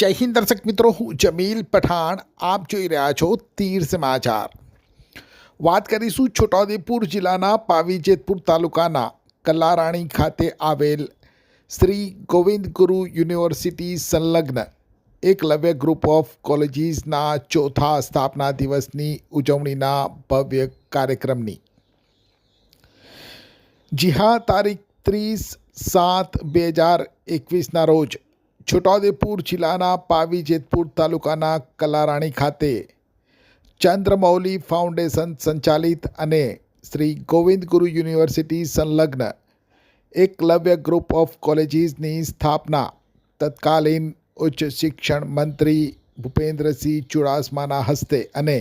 જય હિન્દ દર્શક મિત્રો, હું જમીલ પઠાણ, આપ જોઈ રહ્યા છો તીર સમાચાર. વાત કરીશું છોટાઉદેપુર જિલ્લાના પાવીજેતપુર તાલુકાના કલારાણી ખાતે આવેલ શ્રી ગોવિંદ ગુરુ યુનિવર્સિટી સંલગ્ન એકલવ્ય ગ્રુપ ઓફ કોલેજીસના ચોથા સ્થાપના દિવસની ઉજવણીના ભવ્ય કાર્યક્રમની. જી હા, તારીખ ત્રીસ સાત બે હજાર એકવીસના રોજ છોટાઉદેપુર જિલ્લાના પાવી જેતપુર તાલુકાના કલારાણી ખાતે ચંદ્રમૌલી ફાઉન્ડેશન સંચાલિત અને શ્રી ગોવિંદ ગુરુ યુનિવર્સિટી સંલગ્ન એકલવ્ય ગ્રુપ ઓફ કોલેજીસની સ્થાપના તત્કાલીન ઉચ્ચ શિક્ષણ મંત્રી ભૂપેન્દ્રસિંહ ચુડાસમાના હસ્તે અને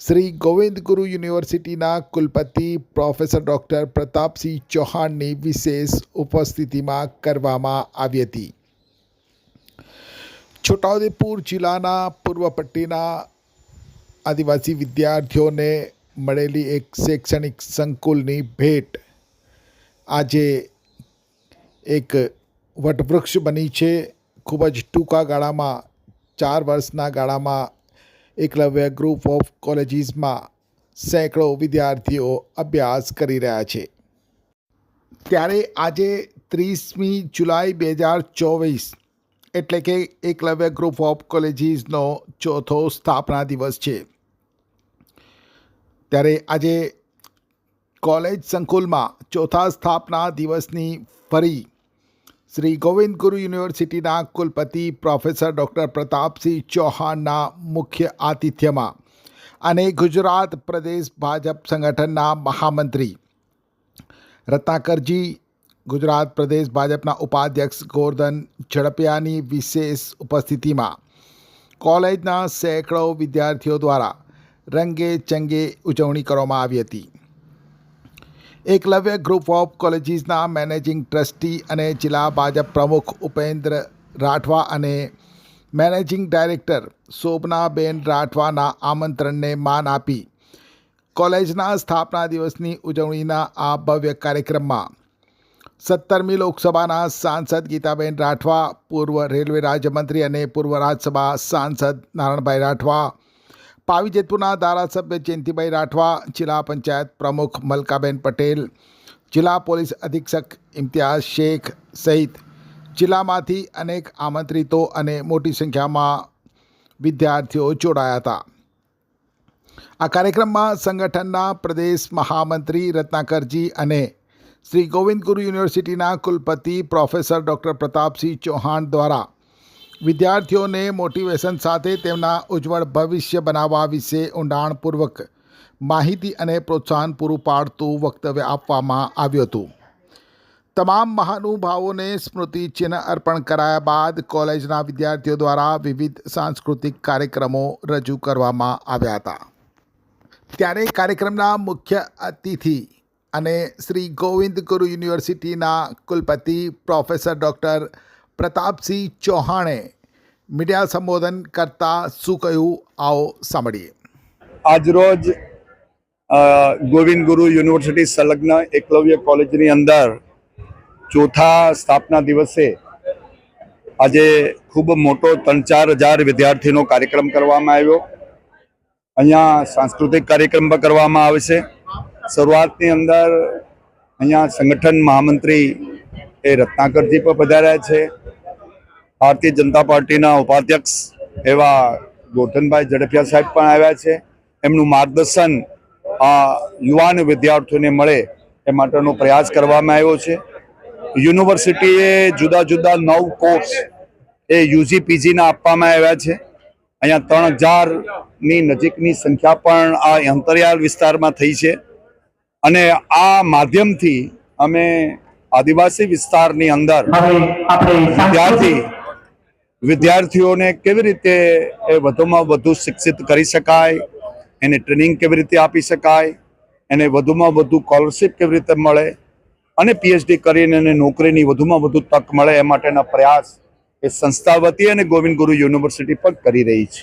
શ્રી ગોવિંદ ગુરુ યુનિવર્સિટીના કુલપતિ પ્રોફેસર ડૉક્ટર પ્રતાપસિંહ ચૌહાણની વિશેષ ઉપસ્થિતિમાં કરવામાં આવી હતી. છોટાઉદેપુર જિલ્લાના પૂર્વ પટ્ટીના આદિવાસી વિદ્યાર્થીઓને મળેલી એક શૈક્ષણિક સંકુલની ભેટ. આજે એક વટવૃક્ષ બની છે. ખૂબ જ ટૂંકા ગાળામાં, ચાર વર્ષના ગાળામાં, એકલવ્ય ગ્રુપ ઓફ કોલેજીસમાં સેંકડો વિદ્યાર્થીઓ અભ્યાસ કરી રહ્યા છે. ત્યારે આજે ત્રીસમી જુલાઈ બે હજાર ચોવીસ એટલે કે એકલવ્ય ગ્રુપ ઓફ કોલેજીસનો ચોથો સ્થાપના દિવસ છે. ત્યારે આજે કોલેજ સંકુલમાં ચોથા સ્થાપના દિવસની ફરી શ્રી ગોવિંદ ગુરુ યુનિવર્સિટીના કુલપતિ પ્રોફેસર ડૉક્ટર પ્રતાપસિંહ ચૌહાણના મુખ્ય આતિથ્યમાં અને ગુજરાત પ્રદેશ ભાજપ સંગઠનના મહામંત્રી રત્નાકરજી ગુજરાત પ્રદેશ ભાજપના ઉપાધ્યક્ષ ગોરધન ઝડપિયાની વિશેષ ઉપસ્થિતિમાં કોલેજના સેંકડો વિદ્યાર્થીઓ દ્વારા રંગે ચંગે ઉજવણી કરવામાં આવી હતી. એકલવ્ય ગ્રુપ ઓફ કોલેજીસના મેનેજિંગ ટ્રસ્ટી અને જિલ્લા ભાજપ પ્રમુખ ઉપેન્દ્ર રાઠવા અને મેનેજિંગ ડાયરેક્ટર શોભનાબેન રાઠવાના આમંત્રણને માન આપી કોલેજના સ્થાપના દિવસની ઉજવણીના આ ભવ્ય કાર્યક્રમમાં સત્તરમી લોકસભાના સાંસદ ગીતાબેન રાઠવા, પૂર્વ રેલવે રાજ્યમંત્રી અને પૂર્વ રાજ્યસભા સાંસદ નારણભાઈ રાઠવા, પાવી ધારાસભ્ય જયંતિભાઈ રાઠવા, જિલ્લા પંચાયત પ્રમુખ મલકાબેન પટેલ, જિલ્લા પોલીસ અધિક્ષક ઇમ્તિયાઝ શેખ સહિત જિલ્લામાંથી અનેક આમંત્રિતો અને મોટી સંખ્યામાં વિદ્યાર્થીઓ જોડાયા હતા. આ કાર્યક્રમમાં સંગઠનના પ્રદેશ મહામંત્રી રત્નાકરજી અને શ્રી ગોવિંદ ગુરુ યુનિવર્સિટીના કુલપતિ પ્રોફેસર ડૉક્ટર પ્રતાપસિંહ ચૌહાણ દ્વારા વિદ્યાર્થીઓને મોટિવેશન સાથે તેમના ઉજ્જવળ ભવિષ્ય બનાવવા વિશે ઊંડાણપૂર્વક માહિતી અને પ્રોત્સાહન પૂરું પાડતું વક્તવ્ય આપવામાં આવ્યું હતું. તમામ મહાનુભાવોને સ્મૃતિ ચિહ્ન અર્પણ કરાયા બાદ કોલેજના વિદ્યાર્થીઓ દ્વારા વિવિધ સાંસ્કૃતિક કાર્યક્રમો રજૂ કરવામાં આવ્યા હતા. ત્યારે કાર્યક્રમના મુખ્ય અતિથિ અને શ્રી ગોવિંદ ગુરુ યુનિવર્સિટીના કુલપતિ પ્રોફેસર ડૉક્ટર પ્રતાપસિંહ ચૌહાણે મીડિયા સંબોધન કરતા શું કહ્યું? આવો સાંભળીએ. આજરોજ ગોવિંદ ગુરુ યુનિવર્સિટી સંલગ્ન એકલવ્ય કોલેજની અંદર ચોથા સ્થાપના દિવસે આજે ખૂબ મોટો ત્રણ ચાર હજાર વિદ્યાર્થીનો કાર્યક્રમ કરવામાં આવ્યો. અહીંયા સાંસ્કૃતિક કાર્યક્રમ કરવામાં આવશે શરૂઆતની અંદર અહીંયા સંગઠન મહામંત્રી એ રત્નાકરજી પણ પધાર્યા છે. ભારતીય જનતા પાર્ટીના ઉપાધ્યક્ષ એવા ગોઠનભાઈ ઝડપિયા સાહેબ પણ આવ્યા છે. એમનું માર્ગદર્શન આ યુવાન વિદ્યાર્થીઓને મળે એ માટેનો પ્રયાસ કરવામાં આવ્યો છે. યુનિવર્સિટીએ જુદા જુદા નવ કોર્સ એ યુજી પીજીના આપવામાં આવ્યા છે. અહીંયા ત્રણ હજારની નજીકની સંખ્યા પણ આ અંતરિયાળ વિસ્તારમાં થઈ છે. અને આ માધ્યમથી અમે આદિવાસી વિસ્તારની અંદર વિદ્યાર્થી વિદ્યાર્થીઓને કેવી રીતે એ વધુમાં વધુ શિક્ષિત કરી શકાય એને ટ્રેનિંગ કેવી રીતે આપી શકાય એને વધુમાં વધુ સ્કોલરશિપ કેવી રીતે મળે અને પીએચડી કરીને એને નોકરીની વધુમાં વધુ તક મળે એ માટેના પ્રયાસ એ સંસ્થા વતી અને ગોવિંદ ગુરુ યુનિવર્સિટી પણ કરી રહી છે.